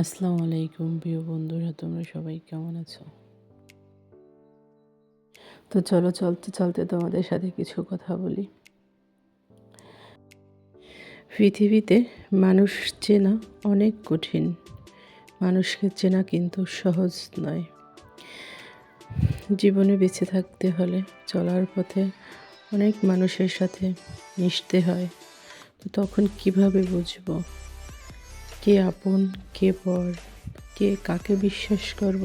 আসসালামু আলাইকুম, প্রিয় বন্ধুরা, তোমরা সবাই কেমন আছো? তো চলো, চলতে চলতে তোমাদের সাথে কিছু কথা বলি। পৃথিবীতে মানুষ চেনা অনেক কঠিন। মানুষকে চেনা কিন্তু সহজ নয়। জীবনে বেঁচে থাকতে হলে চলার পথে অনেক মানুষের সাথে মিশতে হয়। তো তখন কীভাবে বুঝব? কে আপন, কে পর, কে কাকে বিশ্বাস করব,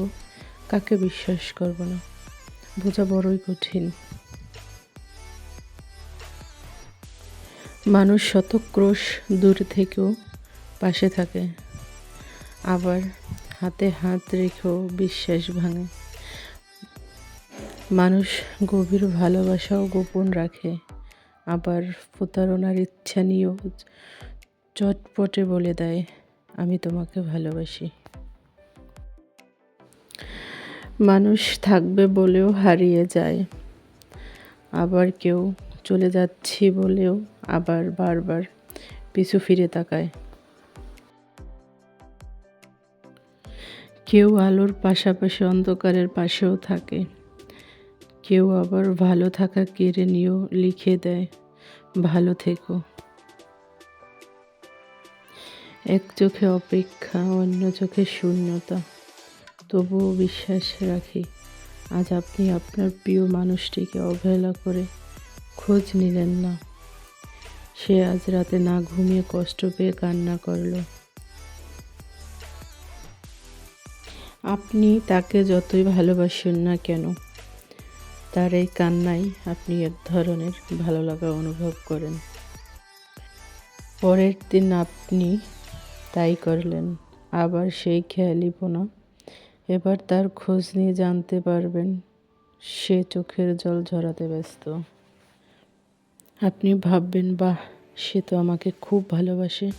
কাকে বিশ্বাস করব না? বোঝা বড়ই কঠিন। মানুষ শতক্রোশ দূর থেকেও পাশে থাকে, আবার হাতে হাত রেখেও বিশ্বাস ভাঙে। মানুষ গভীর ভালোবাসাও গোপন রাখে, আবার প্রতারণার ইচ্ছা নিয়েও চটপটে বলে দেয়। আমি তোমাকে ভালোবাসি। মানুষ থাকবে বলেও হারিয়ে যায়। আবার কেউ চলে যাচ্ছি বলেও আবার বারবার পিছু ফিরে তাকায়। কেউ আলোর পাশাপাশি অন্ধকারের পাশেও থাকে। কেউ আবার ভালো থাকা কেড়ে নিয়েও লিখে দেয়, ভালো থেকো। এক চোখে অপেক্ষা, অন্য চোখে শূন্যতা। তবুও বিশ্বাস রাখি, আজ আপনি আপনার প্রিয় মানুষটিকে অবহেলা করে খোঁজ নিলেন না। সে আজ রাতে না ঘুমিয়ে কষ্ট পেয়ে কান্না করল। আপনি তাকে যতই ভালোবাসেন না কেন, তার এই কান্নাই আপনি এক ধরনের ভালো লাগা অনুভব করেন। পরের দিন আপনি তাই করলেন, আবার সেই খেয়ালিপনা এবার তার খোঁজ নিয়ে জানতে পারবেন, সে চোখের জল ঝরাতে ব্যস্ত। আপনি ভাববেন, বাহ, সে তো আমাকে খুব ভালোবাসে।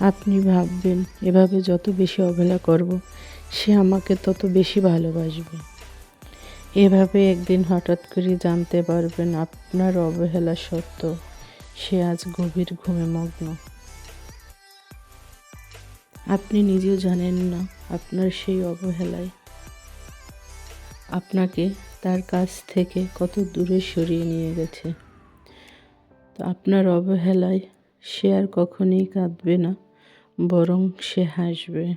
আপনি ভাববেন, এভাবে যত বেশি অবহেলা করব, সে আমাকে তত বেশি ভালোবাসবে। এভাবে একদিন হঠাৎ করে জানতে পারবেন, আপনার অবহেলা সত্য সে আজ গভীর ঘুমে মগ্ন। আপনি নিজেও জানেন না আপনার সেই অবহেলায়। আপনাকে তার কাছ থেকে কত দূরে সরিয়ে নিয়ে গেছে। তো আপনার অবহেলায় সে আর কখনোই কাঁদবে না, বরং সে হাসবে।